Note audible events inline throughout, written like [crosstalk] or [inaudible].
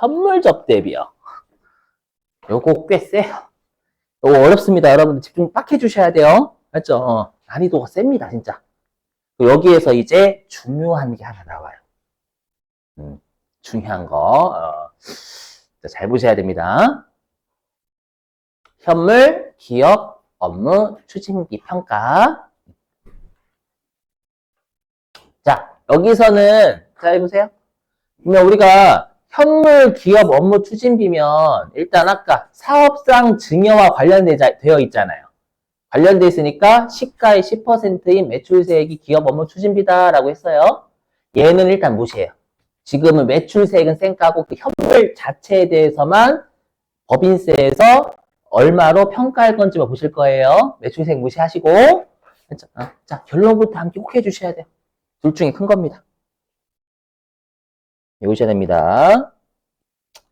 현물 접 대비요. 요거 꽤 세요. 요거 어렵습니다. 여러분들 집중 빡 해주셔야 돼요. 맞죠? 어, 난이도가 셉니다, 진짜. 여기에서 이제 중요한 게 하나 나와요. 음, 중요한 거. 어, 자, 잘 보셔야 됩니다. 현물, 기업, 업무, 추진비, 평가. 자, 여기서는, 자, 해보세요. 그러면 우리가 현물, 기업, 업무, 추진비면, 일단 아까 사업상 증여와 관련되어 있잖아요. 관련돼 있으니까 시가의 10%인 매출세액이 기업 업무 추진비다라고 했어요. 얘는 일단 무시해요. 지금은 매출세액은 쌩까고 그 현물 자체에 대해서만 법인세에서 얼마로 평가할 건지만 보실 거예요. 매출세액 무시하시고. 자, 결론부터 함께 꼭 해주셔야 돼요. 둘 중에 큰 겁니다. 외우셔야 됩니다.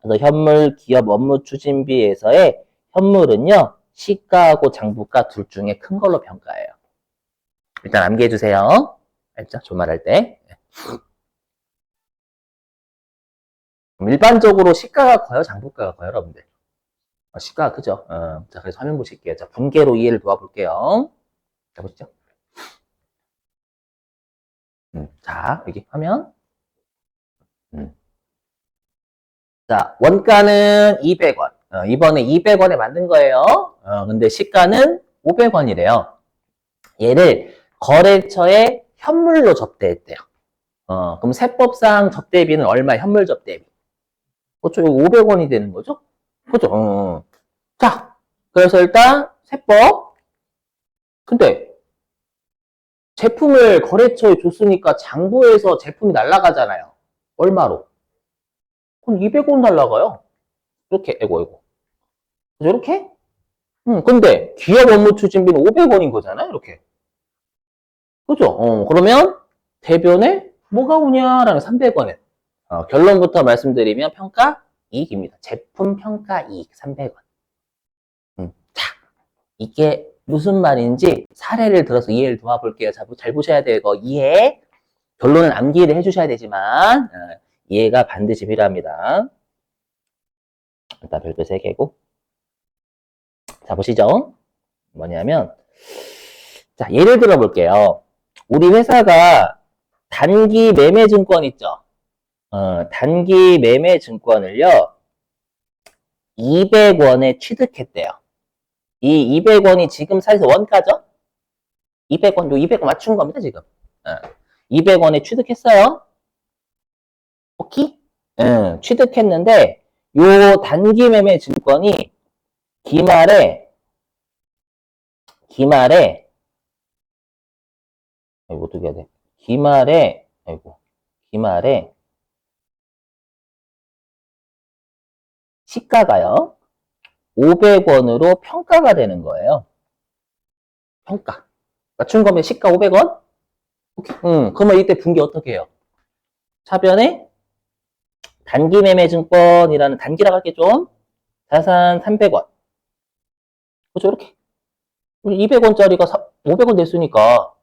그래서 현물 기업 업무 추진비에서의 현물은요, 시가하고 장부가 둘 중에 큰 걸로 평가해요. 일단 암기해 주세요. 알죠? 조말할 때. 일반적으로 시가가 커요, 장부가가 커요, 여러분들? 어, 시가가 크죠? 어, 자, 그래서 화면 보실게요. 자, 분계로 이해를 도와볼게요. 자, 보시죠. 음, 자, 여기 화면. 음. 자, 원가는 200원. 어, 이번에 200원에 만든 거예요. 어, 근데 시가는 500원이래요. 얘를 거래처에 현물로 접대했대요. 어, 그럼 세법상 접대비는 얼마? 현물 접대비. 그렇죠. 이거 500원이 되는 거죠? 그죠? 어. 자, 그래서 일단 세법. 근데 제품을 거래처에 줬으니까 장부에서 제품이 날라가잖아요. 얼마로? 그럼 200원 날라가요. 이렇게, 에고, 에고. 이렇게? 음, 근데 기업 업무 추진비는 500원인 거잖아요, 이렇게. 그죠? 어, 그러면 대변에 뭐가 오냐라는 300원에. 어, 결론부터 말씀드리면 평가 이익입니다. 제품 평가 이익 300원. 음, 자, 이게 무슨 말인지 사례를 들어서 이해를 도와볼게요. 자, 잘 보셔야 돼요. 이거 이해. 결론은 암기를 해주셔야 되지만 어, 이해가 반드시 필요합니다. 일단 별표 3개고. 자, 보시죠. 뭐냐면, 자, 예를 들어 볼게요. 우리 회사가 단기 매매 증권 있죠? 어, 단기 매매 증권을요, 200원에 취득했대요. 이 200원이 지금 사에서 원가죠? 200원, 요 200원 맞춘 겁니다, 지금. 어, 200원에 취득했어요. 오케이? 응, 취득했는데, 요 단기 매매 증권이 기말에, 기말에, 아이고, 어떻게 해야 돼? 기말에, 아이고, 기말에, 시가가요, 500원으로 평가가 되는 거예요. 평가. 맞춘 거면 시가 500원? 응, 그러면 이때 분기 어떻게 해요? 차변에 단기 매매 증권이라는 단기라고 할게 좀. 자산 300원. 그죠? 이렇게. 우리 200원짜리가 500원 됐으니까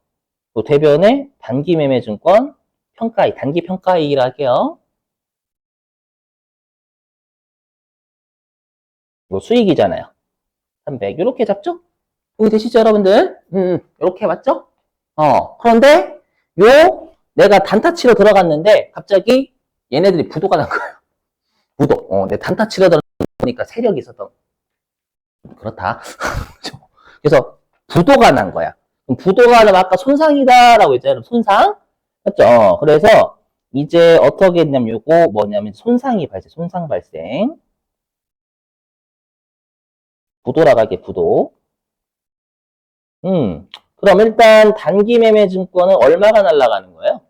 또 대변에 단기 매매 증권 평가이, 단기 평가이라 할게요. 이거 수익이잖아요. 300. 이렇게 잡죠? 여기 되시죠, 여러분들? 음, 이렇게 맞죠? 어, 그런데 요 내가 단타 치러 들어갔는데 갑자기 얘네들이 부도가 난 거예요. 부도. 어, 내 단타 치러 들어가니까 세력이 있었던. 그렇다. [laughs] 그래서 부도가 난 거야. 부도가 나면 아까 손상이다라고 했잖아요. 손상. 맞죠? 그래서 이제 어떻게 했냐면 요거 뭐냐면 손상이 발생, 손상 발생. 부도라고 할게, 부도. 음. 그럼 일단 단기 매매 증권은 얼마가 날라가는 거예요?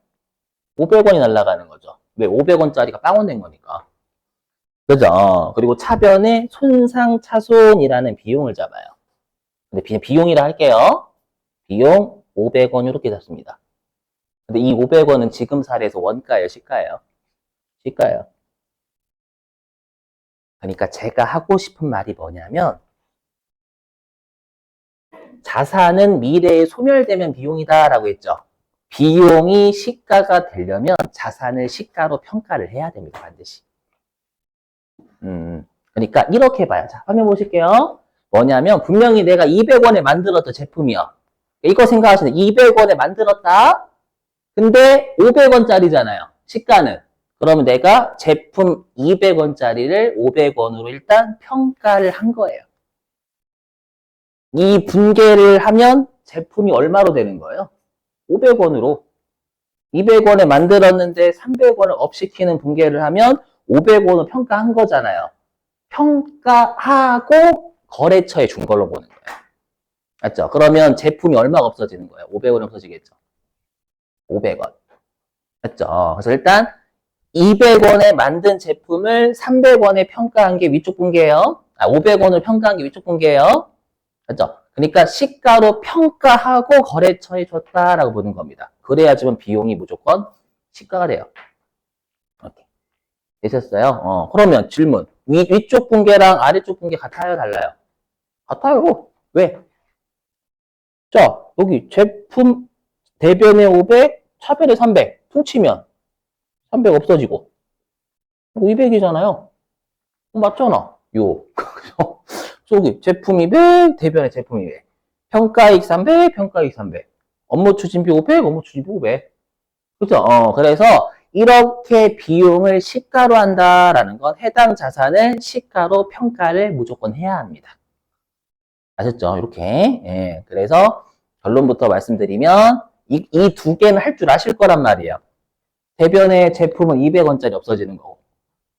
500원이 날라가는 거죠. 왜? 500원짜리가 빵원 된 거니까. 그죠? 그리고 차변에 손상 차손이라는 비용을 잡아요. 근데 비- 비용이라 할게요. 비용 500원 이렇게 잡습니다. 근데 이 500원은 지금 사례에서 원가예요, 시가예요? 시가예요. 그러니까 제가 하고 싶은 말이 뭐냐면 자산은 미래에 소멸되면 비용이다라고 했죠. 비용이 시가가 되려면 자산을 시가로 평가를 해야 됩니다, 반드시. 음, 그러니까 이렇게 봐요. 자, 화면 보실게요. 뭐냐면 분명히 내가 200원에 만들었던 제품이요. 이거 생각하시네. 200원에 만들었다. 근데 500원짜리잖아요. 시가는. 그러면 내가 제품 200원짜리를 500원으로 일단 평가를 한 거예요. 이 분계를 하면 제품이 얼마로 되는 거예요? 500원으로. 200원에 만들었는데 300원을 업시키는 분계를 하면 500원을 평가한 거잖아요. 평가하고 거래처에 준 걸로 보는 거예요. 맞죠? 그러면 제품이 얼마가 없어지는 거예요? 500원이 없어지겠죠? 500원. 맞죠? 그래서 일단 200원에 만든 제품을 300원에 평가한 게 위쪽 분계예요. 아, 500원을 평가한 게 위쪽 분계예요. 맞죠? 그러니까 시가로 평가하고 거래처에 줬다라고 보는 겁니다. 그래야지만 비용이 무조건 시가가 돼요. 이렇게. 되셨어요? 어, 그러면 질문. 위, 위쪽 분계랑 아래쪽 분계 같아요? 달라요? 같아요. 왜? 자, 여기 제품 대변에 500, 차별에 300. 퉁치면 300 없어지고. 200이잖아요. 맞잖아. 요. [laughs] 여기 제품 200, 대변에 제품 200. 평가익 300, 평가익 300. 업무 추진비 500, 업무 추진비 500. 그죠? 어, 그래서 이렇게 비용을 시가로 한다라는 건 해당 자산을 시가로 평가를 무조건 해야 합니다. 아셨죠? 이렇게. 예. 그래서 결론부터 말씀드리면 이, 이두 개는 할 줄 아실 거란 말이에요. 대변의 제품은 200원짜리 없어지는 거고.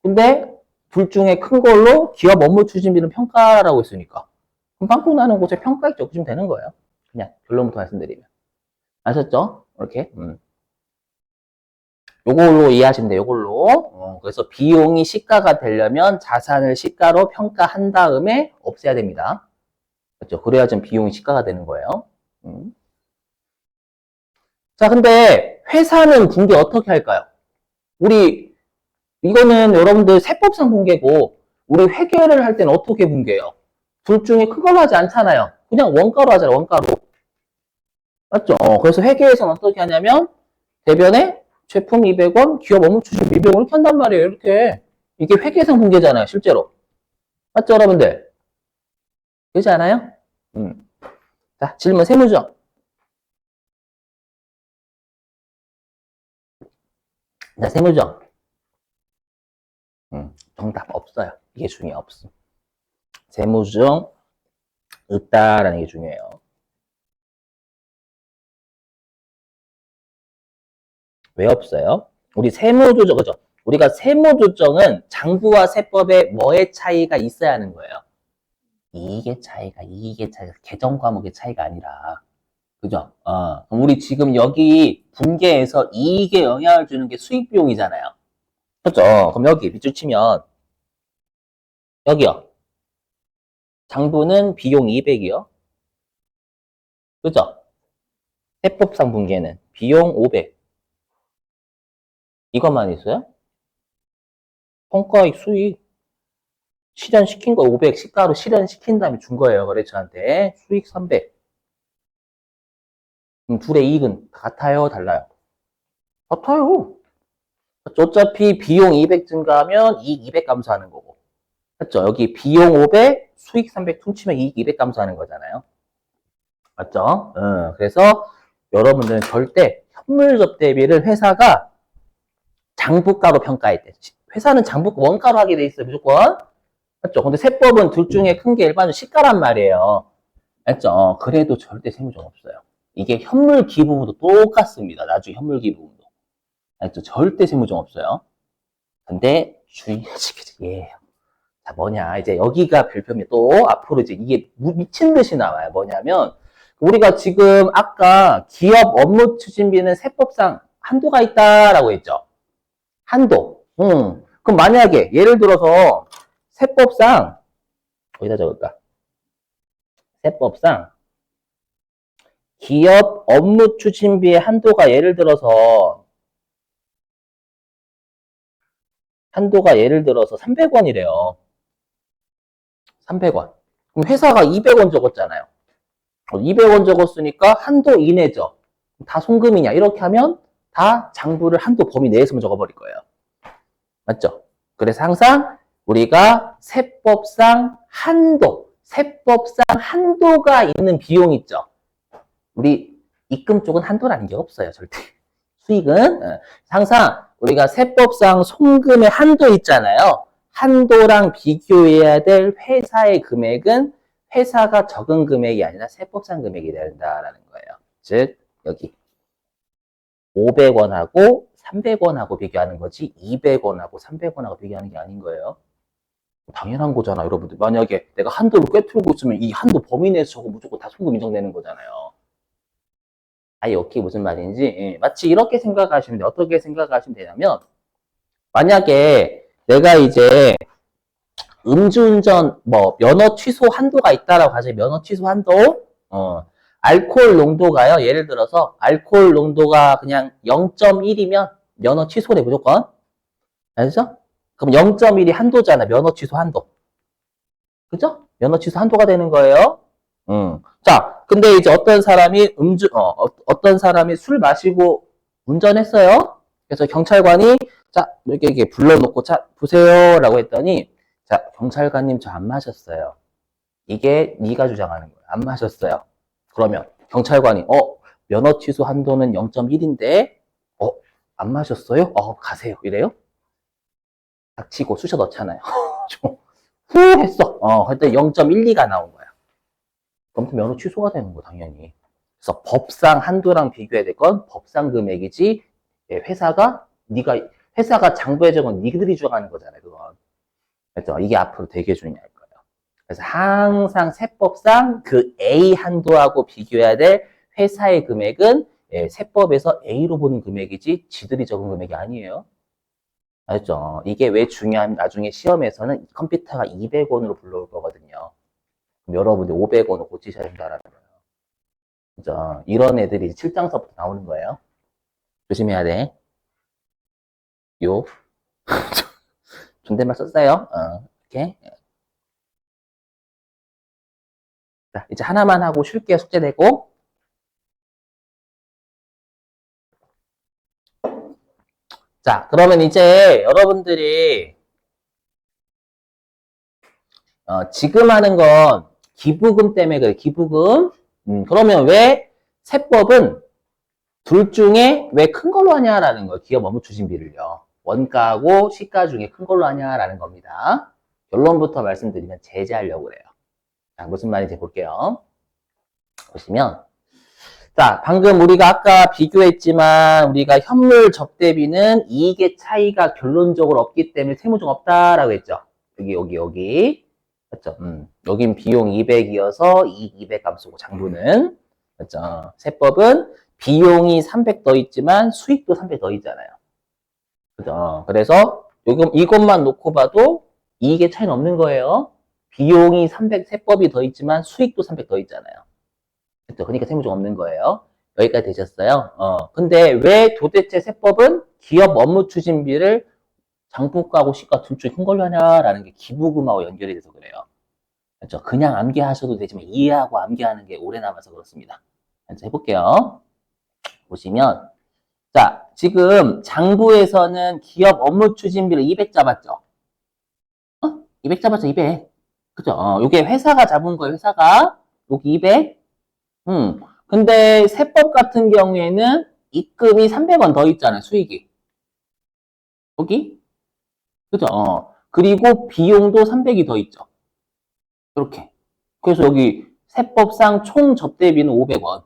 근데 둘 중에 큰 걸로 기업 업무 추진비는 평가라고 했으니까. 그럼 빵꾸 나는 곳에 평가액 적으시면 되는 거예요. 그냥 결론부터 말씀드리면. 아셨죠? 이렇게. 음. 요걸로 이해하시면 돼요. 요걸로. 어, 그래서 비용이 시가가 되려면 자산을 시가로 평가한 다음에 없애야 됩니다. 그렇죠? 그래야 좀 비용이 시가가 되는 거예요. 음. 자, 근데 회사는 분계 어떻게 할까요? 우리 이거는 여러분들 세법상 분계고 우리 회계를 할 때는 어떻게 분계해요? 둘 중에 큰 걸로 하지 않잖아요. 그냥 원가로 하잖아요. 원가로. 맞죠? 어, 그래서 회계에서는 어떻게 하냐면 대변에 제품 200원, 기업 업무 추진 200원 이렇게 한단 말이에요. 이렇게. 이게 회계상 분계잖아요. 실제로. 맞죠, 여러분들? 그렇지 않아요? 음. 자, 질문 세무죠. 자, 세무죠. 음, 정답 없어요. 이게 중요해 없음. 세무중 없다라는 게 중요해요. 왜 없어요? 우리 세무조정, 그죠? 우리가 세무조정은 장부와 세법에 뭐의 차이가 있어야 하는 거예요? 이익의 차이가, 이익의 차이가, 개정 과목의 차이가 아니라. 그죠? 어, 우리 지금 여기 분계에서 이익에 영향을 주는 게 수익 비용이잖아요. 그죠? 그럼 여기 밑줄 치면, 여기요. 장부는 비용 200이요. 그죠? 세법상 분계는 비용 500. 이것만 있어요? 평가익 수익 실현시킨 거 500 시가로 실현시킨 다음에 준 거예요 거래처한테 수익 300 그럼 둘의 이익은 같아요 달라요? 같아요 어차피 비용 200 증가하면 이익 200 감소하는 거고 맞죠? 여기 비용 500 수익 300 퉁치면 이익 200 감소하는 거잖아요 맞죠? 어, 그래서 여러분들은 절대 현물적 대비를 회사가 장부가로 평가했대. 회사는 장부 원가로 하게 돼 있어요, 무조건. 맞죠? 근데 세법은 둘 중에 큰 게 일반적으로 시가란 말이에요. 맞죠? 어, 그래도 절대 세무정 없어요. 이게 현물 기부금도 똑같습니다. 나중에 현물 기부금도. 알죠? 절대 세무정 없어요. 근데 주의하시게 예. 자, 뭐냐. 이제 여기가 별표면 또 앞으로 이제 이게 미친 듯이 나와요. 뭐냐면 우리가 지금 아까 기업 업무 추진비는 세법상 한도가 있다라고 했죠. 한도. 음. 그럼 만약에 예를 들어서 세법상 어디다 적을까? 세법상 기업 업무 추진비의 한도가 예를 들어서 한도가 예를 들어서 300원이래요. 300원. 그럼 회사가 200원 적었잖아요. 200원 적었으니까 한도 이내죠. 다 송금이냐 이렇게 하면 다 장부를 한도 범위 내에서만 적어버릴 거예요. 맞죠? 그래서 항상 우리가 세법상 한도, 세법상 한도가 있는 비용 있죠. 우리 입금 쪽은 한도라는 게 없어요, 절대. 수익은 어, 항상 우리가 세법상 송금의 한도 있잖아요. 한도랑 비교해야 될 회사의 금액은 회사가 적은 금액이 아니라 세법상 금액이 된다라는 거예요. 즉 여기 500원하고 300원하고 비교하는 거지 200원하고 300원하고 비교하는 게 아닌 거예요. 당연한 거잖아, 여러분들. 만약에 내가 한도를 꿰뚫고 있으면 이 한도 범위 내에서 저거 무조건 다 송금 인정되는 거잖아요. 아예 오케이 무슨 말인지 예, 마치 이렇게 생각하시면 돼요. 어떻게 생각하시면 되냐면 만약에 내가 이제 음주운전 뭐 면허 취소 한도가 있다라고 하죠. 면허 취소 한도 어 알코올 농도가요. 예를 들어서 알코올 농도가 그냥 0.1이면 면허 취소래 무조건 알죠? 그럼 0.1이 한도잖아. 면허 취소 한도. 그죠? 면허 취소 한도가 되는 거예요. 음. 자, 근데 이제 어떤 사람이 음주, 어, 어, 떤 사람이 술 마시고 운전했어요. 그래서 경찰관이, 자, 이렇게, 이렇게 불러놓고, 자, 보세요. 라고 했더니, 자, 경찰관님 저 안 마셨어요. 이게 네가 주장하는 거예요. 안 마셨어요. 그러면 경찰관이, 어, 면허 취소 한도는 0.1인데, 어, 안 마셨어요? 어, 가세요. 이래요? 닥치고 쑤셔 넣잖아요. [laughs] 후 했어. 어, 그때 0.12가 나온 거야. 그럼 면허 취소가 되는 거 당연히. 그래서 법상 한도랑 비교해야 될 건 법상 금액이지 예, 회사가 네가 회사가 장부에 적은 니들이 주장하는 거잖아요. 그건. 그렇죠? 이게 앞으로 되게 중요할 거예요. 그래서 항상 세법상 그 A 한도하고 비교해야 될 회사의 금액은 예, 세법에서 A로 보는 금액이지 지들이 적은 금액이 아니에요. 알죠? 이게 왜 중요하면 나중에 시험에서는 컴퓨터가 200원으로 불러올 거거든요. 그럼 여러분들 500원을 고치셔야 된다라는 거예요. 그죠? 이런 애들이 7장서부터 나오는 거예요. 조심해야 돼. 요. [laughs] 존댓말 썼어요. 어, 이렇게. 자, 이제 하나만 하고 쉴게요. 숙제 내고. 자, 그러면 이제 여러분들이 어, 지금 하는 건 기부금 때문에 그래, 기부금. 음, 그러면 왜 세법은 둘 중에 왜 큰 걸로 하냐라는 거예요. 기업 업무 추진비를요. 원가하고 시가 중에 큰 걸로 하냐라는 겁니다. 결론부터 말씀드리면 제재하려고 그래요. 자, 무슨 말인지 볼게요. 보시면 자, 방금 우리가 아까 비교했지만 우리가 현물 접대비는 이익의 차이가 결론적으로 없기 때문에 세무중 없다라고 했죠. 여기 여기 여기 맞죠? 음, 여긴 비용 200이어서 이익 200 감소고 장부는 맞죠? 세법은 비용이 300 더 있지만 수익도 300 더 있잖아요. 그죠? 그래서 요금 이것만 놓고 봐도 이익의 차이는 없는 거예요. 비용이 300 세법이 더 있지만 수익도 300 더 있잖아요. 그죠? 그러니까 세무중 없는 거예요. 여기까지 되셨어요? 어. 근데 왜 도대체 세법은 기업 업무 추진비를 장부가하고 시가 둘 중에 하냐라는 게 기부금하고 연결이 돼서 그래요. 그렇죠? 그냥 암기하셔도 되지만 이해하고 암기하는 게 오래 남아서 그렇습니다. 그래서 해볼게요. 보시면 자 지금 장부에서는 기업 업무 추진비를 200 잡았죠? 어? 200 잡았죠? 200. 그죠? 어, 요게 회사가 잡은 거예요. 회사가 여기 200. 음. 근데 세법 같은 경우에는 입금이 300원 더 있잖아요. 수익이. 여기 그죠? 어. 그리고 비용도 300이 더 있죠. 이렇게. 그래서 여기 세법상 총 접대비는 500원.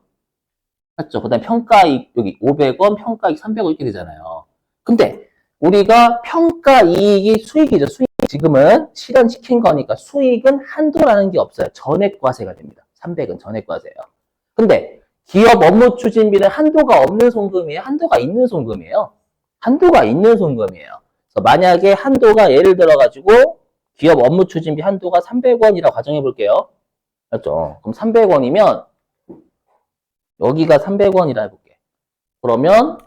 맞죠? 그 다음에 평가이익, 여기 500원, 평가이익 300원 이렇게 되잖아요. 근데 우리가 평가이익이 수익이죠. 수익. 지금은 실현시킨 거니까 수익은 한도라는 게 없어요. 전액과세가 됩니다. 300은 전액과세예요. 근데 기업 업무 추진비는 한도가 없는 송금이에요. 한도가 있는 송금이에요. 한도가 있는 송금이에요. 만약에 한도가 예를 들어 가지고 기업 업무 추진비 한도가 300원이라고 가정해 볼게요. 맞죠? 그럼 300원이면 여기가 300원이라 해볼게. 그러면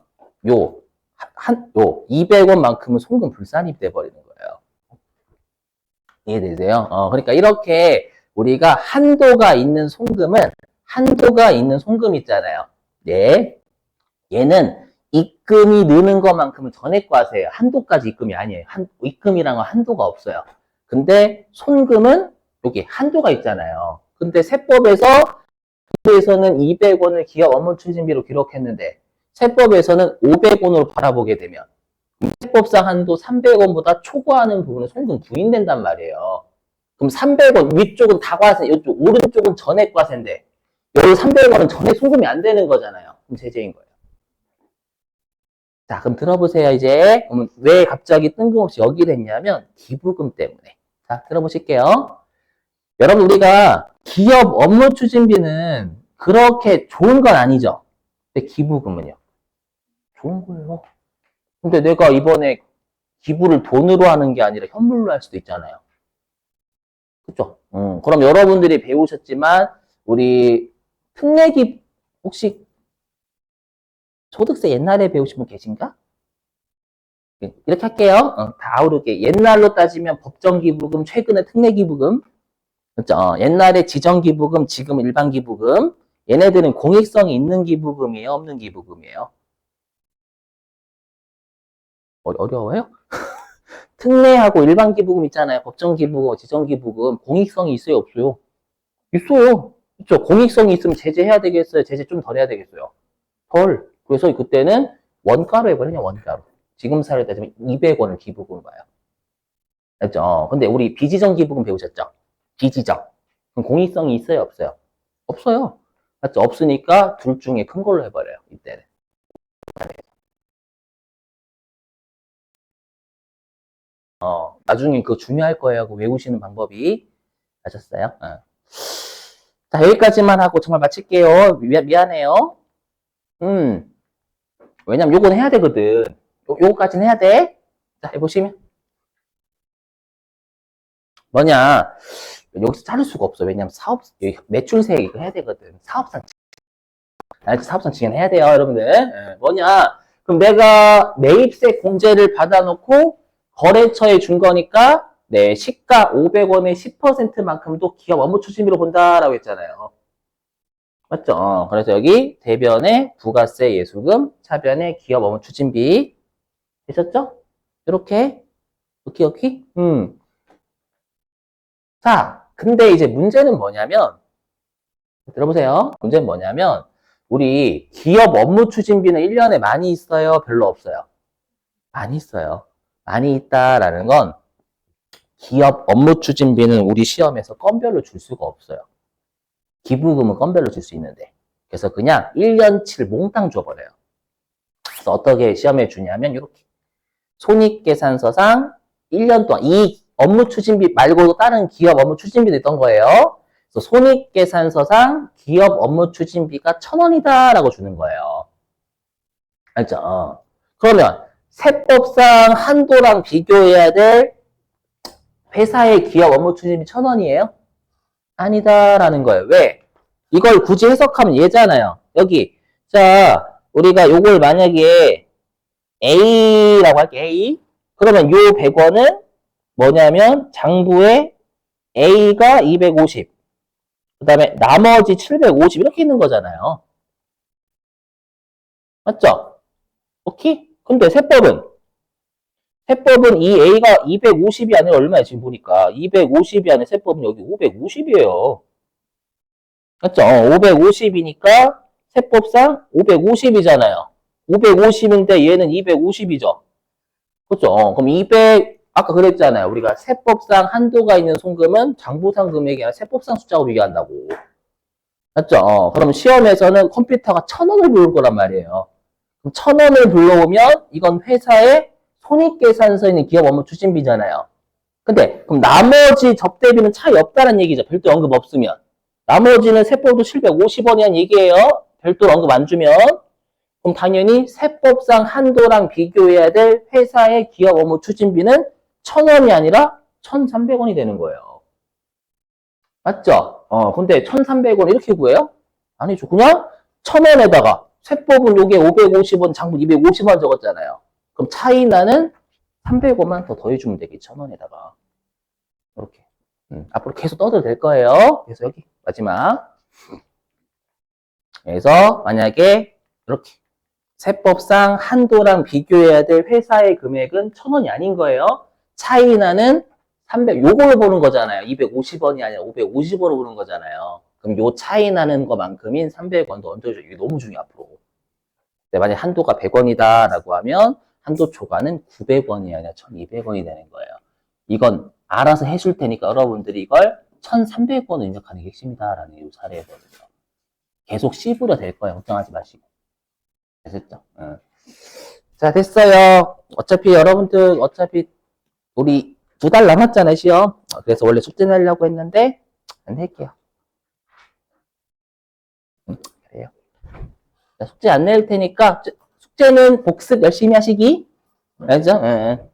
요, 한, 요, 200원만큼은 송금 불산입 돼버리는 거예요. 이해되세요? 어, 그러니까 이렇게 우리가 한도가 있는 송금은 한도가 있는 송금 있잖아요. 네. 얘는 입금이 느는 것만큼은 전액과세예요. 한도까지 입금이 아니에요. 한, 입금이란 건 한도가 없어요. 근데 손금은 여기 한도가 있잖아요. 근데 세법에서 세법에서는 200원을 기업 업무 추진비로 기록했는데 세법에서는 500원으로 바라보게 되면 세법상 한도 300원보다 초과하는 부분은 손금 부인된단 말이에요. 그럼 300원 위쪽은 다과세, 이쪽 오른쪽은 전액과세인데 여기 300원은 전액 송금이 안 되는 거잖아요. 그럼 제재인 거예요. 자, 그럼 들어보세요, 이제. 왜 갑자기 뜬금없이 여기 됐냐면, 기부금 때문에. 자, 들어보실게요. 여러분, 우리가 기업 업무 추진비는 그렇게 좋은 건 아니죠. 근데 기부금은요? 좋은 거예요. 근데 내가 이번에 기부를 돈으로 하는 게 아니라 현물로 할 수도 있잖아요. 그죠? 음, 그럼 여러분들이 배우셨지만, 우리 특례기, 혹시 소득세 옛날에 배우신 분 계신가? 네, 이렇게 할게요. 어, 다 아우르게. 옛날로 따지면 법정기부금, 최근에 특례기부금. 그죠? 어, 옛날에 지정기부금, 지금 일반기부금. 얘네들은 공익성이 있는 기부금이에요? 없는 기부금이에요? 어, 어려워요? [laughs] 특례하고 일반기부금 있잖아요. 법정기부금, 지정기부금. 공익성이 있어요? 없어요? 있어요. 그죠? 공익성이 있으면 제재해야 되겠어요? 제재 좀 덜 해야 되겠어요? 덜. 그래서 그때는 원가로 해버리냐, 원가로. 지금 사례 따지면 200원을 기부금 봐요. 알죠? 어, 근데 우리 비지정 기부금 배우셨죠? 비지정. 그럼 공익성이 있어요, 없어요? 없어요. 맞죠? 없으니까 둘 중에 큰 걸로 해버려요, 이때는. 어, 나중에 그거 중요할 거예요. 그 외우시는 방법이. 아셨어요? 어. 자, 여기까지만 하고 정말 마칠게요. 미, 미안해요. 음. 왜냐면 요건 해야 되거든. 요, 요거까지는 해야 돼. 자, 해보시면. 뭐냐. 여기서 자를 수가 없어. 왜냐면 사업, 여기 매출세 이거 해야 되거든. 사업상. 알지? 사업상 직연해야 돼요, 여러분들. 예, 뭐냐. 그럼 내가 매입세 공제를 받아놓고 거래처에 준 거니까 네, 시가 500원의 10%만큼도 기업 업무 추진비로 본다라고 했잖아요. 맞죠? 어, 그래서 여기 대변에 부가세 예수금, 차변에 기업 업무 추진비 되셨죠? 이렇게 오케이 오케이. 음. 자, 근데 이제 문제는 뭐냐면 들어보세요. 문제는 뭐냐면 우리 기업 업무 추진비는 1년에 많이 있어요? 별로 없어요? 많이 있어요. 많이 있다라는 건 기업 업무 추진비는 우리 시험에서 건별로 줄 수가 없어요. 기부금은 건별로 줄 수 있는데. 그래서 그냥 1년치를 몽땅 줘버려요. 그래서 어떻게 시험에 주냐면 이렇게 손익계산서상 1년 동안 이 업무 추진비 말고도 다른 기업 업무 추진비도 있던 거예요. 그래서 손익계산서상 기업 업무 추진비가 천 원이다라고 주는 거예요. 알죠? 어. 그러면 세법상 한도랑 비교해야 될 회사의 기업 업무 추진비 천 원이에요? 아니다라는 거예요. 왜? 이걸 굳이 해석하면 얘잖아요. 여기 자 우리가 요걸 만약에 A라고 할게 A 그러면 요 100원은 뭐냐면 장부에 A가 250 그 다음에 나머지 750 이렇게 있는 거잖아요. 맞죠? 오케이? 근데 세법은 세법은 이 A가 250이 아니라 얼마야 지금 보니까 250이 아니라 세법은 여기 550이에요. 맞죠? 550이니까 세법상 550이잖아요. 550인데 얘는 250이죠. 그렇죠? 어, 그럼 200 아까 그랬잖아요. 우리가 세법상 한도가 있는 송금은 장부상 금액이 아니라 세법상 숫자로 비교한다고. 맞죠? 어, 그럼 시험에서는 컴퓨터가 천 원을 부를 거란 말이에요. 그럼 천 원을 불러오면 이건 회사의 손익계산서에 있는 기업 업무 추진비잖아요. 근데 그럼 나머지 접대비는 차이 없다는 얘기죠. 별도 언급 없으면. 나머지는 세법도 750원이란 얘기예요. 별도로 언급 안 주면. 그럼 당연히 세법상 한도랑 비교해야 될 회사의 기업 업무 추진비는 1000원이 아니라 1300원이 되는 거예요. 맞죠? 어, 근데 1300원 이렇게 구해요? 아니죠. 그냥 1000원에다가 세법은 요게 550원, 장부 250원 적었잖아요. 그럼 차이 나는 300원만 더 더해주면 되겠지, 1000원에다가. 이렇게. 음, 앞으로 계속 떠도 될 거예요. 그래서 여기 마지막. 그래서 만약에 이렇게 세법상 한도랑 비교해야 될 회사의 금액은 1000원이 아닌 거예요. 차이 나는 300, 요걸로 보는 거잖아요. 250원이 아니라 550원으로 보는 거잖아요. 그럼 요 차이 나는 것만큼인 300원도 얹어줘. 이게 너무 중요해, 앞으로. 근데 만약 한도가 100원이다 라고 하면 한도 초과는 900원이 아니라 1200원이 되는 거예요. 이건 알아서 해줄 테니까 여러분들이 이걸 1300원을 입력하는 게 핵심이다라는 이 사례거든요. 계속 씹으려 될 거예요. 걱정하지 마시고. 됐죠? 응. 자, 됐어요. 어차피 여러분들, 어차피 우리 두 달 남았잖아요, 시험. 어, 그래서 원래 숙제 내려고 했는데, 안 낼게요. 음, 그래요. 자, 숙제 안 낼 테니까, 숙제는 복습 열심히 하시기. 알죠? 응, 응.